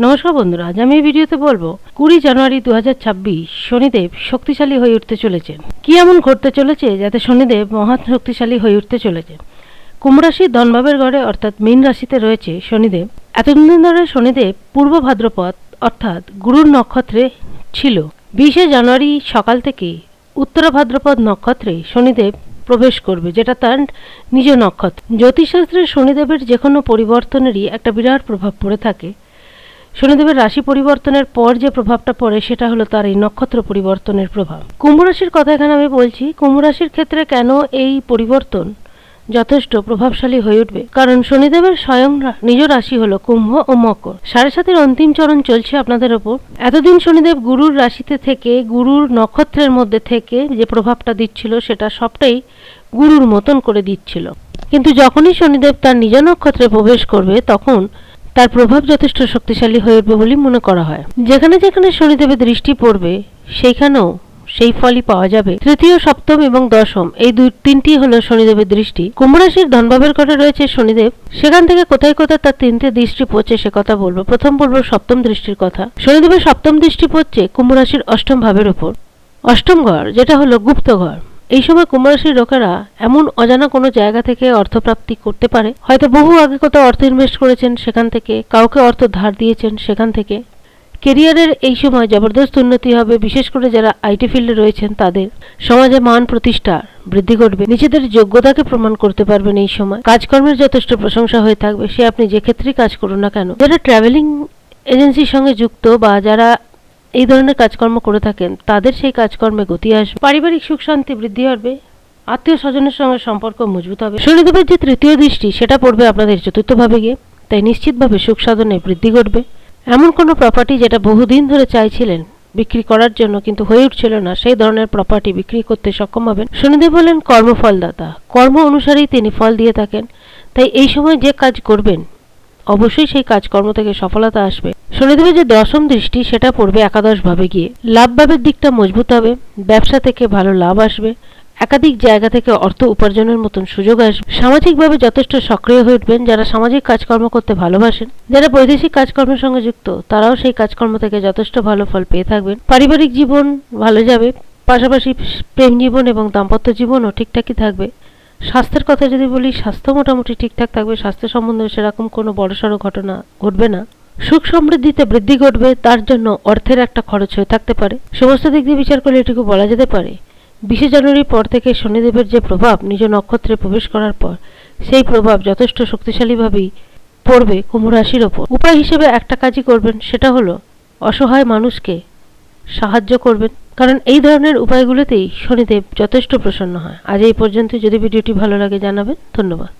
নমস্কার বন্ধুরা, আজ আমি এই ভিডিওতে বলব, কুড়ি জানুয়ারি দু হাজার ছাব্বিশ শনিদেব শক্তিশালী হয়ে উঠতে চলেছেন কি এমন ঘটতে চলেছে যাতে শনিদেব মহা শক্তিশালী হয়ে উঠতে চলেছে? কুম্ভ রাশির ধনভাবের ঘরে অর্থাৎ মীন রাশিতে রয়েছে শনিদেব। এতদিন ধরে শনিদেব পূর্ব ভাদ্রপদ, অর্থাৎ গুরুর নক্ষত্রে ছিল। বিশে জানুয়ারি সকাল থেকে উত্তর ভাদ্রপদ নক্ষত্রে শনিদেব প্রবেশ করবে, যেটা তার নিজ নক্ষত্র। জ্যোতিষশাস্ত্রে শনিদেবের যে কোনো পরিবর্তনেরই একটা বিরাট প্রভাব পড়ে থাকে। শনিদেবের রাশি পরিবর্তনের পর যে প্রভাবটা পড়ে, সেটা হলো তার এই নক্ষত্র পরিবর্তনের প্রভাব। কুম্ভ রাশির কথা এখানে আমি বলছি, কুম্ভ রাশির ক্ষেত্রে কেন এই পরিবর্তন যথেষ্ট প্রভাবশালী হয়ে উঠবে? কারণ শনিদেবের স্বয়ং নিজ রাশি হলো কুম্ভ ও মকর। সাড়ে সাতের অন্তিম চরণ চলছে আপনাদের ওপর। এতদিন শনিদেব গুরুর রাশিতে থেকে, গুরুর নক্ষত্রের মধ্যে থেকে যে প্রভাবটা দিচ্ছিল, সেটা সবটাই গুরুর মতন করে দিচ্ছিল। কিন্তু যখনই শনিদেব তার নিজ নক্ষত্রে প্রবেশ করবে, তখন তার প্রভাব যথেষ্ট শক্তিশালী হয়ে উঠবে বলে মনে করা হয়। যেখানে যেখানে শনিদেবের দৃষ্টি পড়বে সেইখানেও সেই ফলই পাওয়া যাবে। তৃতীয়, সপ্তম এবং দশম, এই দুই তিনটি হলো শনিদেবের দৃষ্টি। কুম্ভরাশির ধনভাবের ঘরে রয়েছে শনিদেব। সেখান থেকে কোথায় কোথায় তার তিনটে দৃষ্টি পড়ছে সে কথা বলব। প্রথম বলব সপ্তম দৃষ্টির কথা। শনিদেবের সপ্তম দৃষ্টি পড়ছে কুম্ভরাশির অষ্টম ভাবের উপর। অষ্টম ঘর, যেটা হলো গুপ্ত ঘর। এই সময় কুম্ভ রাশির লোকেরা এমন অজানা কোনো জায়গা থেকে অর্থপ্রাপ্তি করতে পারে? হয়তো বহু আগে কোথাও অর্থ ইনভেস্ট করেছেন সেখান থেকে, কাউকে অর্থ ধার দিয়েছেন সেখান থেকে। কেরিয়ারের এই সময় জবরদস্ত উন্নতি হবে, বিশেষ করে যারা আইটি ফিল্ডে রয়েছেন তাদের। সমাজে মান প্রতিষ্ঠা বৃদ্ধি ঘটবে। নিজেদের যোগ্যতাকে প্রমাণ করতে পারবেন এই সময়। কাজকর্মের যথেষ্ট প্রশংসা হয়ে থাকবে। সে আপনি যে ক্ষেত্রেই কাজ করুন না কেন। যারা ট্রাভেলিং এজেন্সির সঙ্গে যুক্ত বা যারা এই ধরনের কাজকর্ম করে থাকেন, তাদের সেই কাজকর্মে গতি আসবে। পারিবারিক সুখ শান্তি বৃদ্ধি হবে, আত্মীয় স্বজনের সঙ্গে সম্পর্ক মজবুত হবে। শনিদেবের যে তৃতীয় দৃষ্টি, সেটা পড়বে আপনাদের চতুর্থভাবে গিয়ে, তাই নিশ্চিতভাবে সুখ সাধনে বৃদ্ধি ঘটবে। এমন কোনো প্রপার্টি যেটা বহুদিন ধরে চাইছিলেন বিক্রি করার জন্য কিন্তু হয়ে উঠছিল না, সেই ধরনের প্রপার্টি বিক্রি করতে সক্ষম হবেন। শনিদেব হলেন কর্মফলদাতা। কর্ম অনুসারেই তিনি ফল দিয়ে থাকেন। তাই এই সময় যে কাজ করবেন অবশ্যই সেই কাজকর্ম থেকে সফলতা আসবে। শনিদেবের যে দশম দৃষ্টি, সেটা পড়বে একাদশ ভাবে গিয়ে। লাভ ভাবের দিকটা মজবুত হবে, ব্যবসা থেকে ভালো লাভ আসবে, একাধিক জায়গা থেকে অর্থ উপার্জনের মতন সুযোগ আসবে। সামাজিকভাবে যথেষ্ট সক্রিয় হয়ে উঠবেন যারা সামাজিক কাজকর্ম করতে ভালোবাসেন। যারা বৈদেশিক কাজকর্মের সঙ্গে যুক্ত, তারাও সেই কাজকর্ম থেকে যথেষ্ট ভালো ফল পেয়ে থাকবেন। পারিবারিক জীবন ভালো যাবে, পাশাপাশি প্রেম জীবন এবং দাম্পত্য জীবনও ঠিকঠাকই থাকবে। স্বাস্থ্যের কথা যদি বলি, স্বাস্থ্য মোটামুটি ঠিকঠাক থাকবে, স্বাস্থ্য সম্বন্ধে সেরকম কোনো বড়সড় ঘটনা ঘটবে না। সুখ সমৃদ্ধিতে বৃদ্ধি ঘটবে, তার জন্য অর্থের একটা খরচ হয়ে থাকতে পারে। সমস্ত দিক দিয়ে বিচার করলে এটুকু বলা যেতে পারে। বিশে জানুয়ারির পর থেকে শনিদেবের যে প্রভাব, নিজ নক্ষত্রে প্রবেশ করার পর, সেই প্রভাব যথেষ্ট শক্তিশালীভাবেই পড়বে কুম্ভ রাশির ওপর। উপায় হিসেবে একটা কাজই করবেন, সেটা হলো অসহায় মানুষকে সাহায্য করবেন। কারণ এই ধরনের উপায়গুলোতেই শনিদেব যথেষ্ট প্রসন্ন হয়। আজ এই পর্যন্ত যদি ভিডিওটি ভালো লাগে জানাবেন, ধন্যবাদ।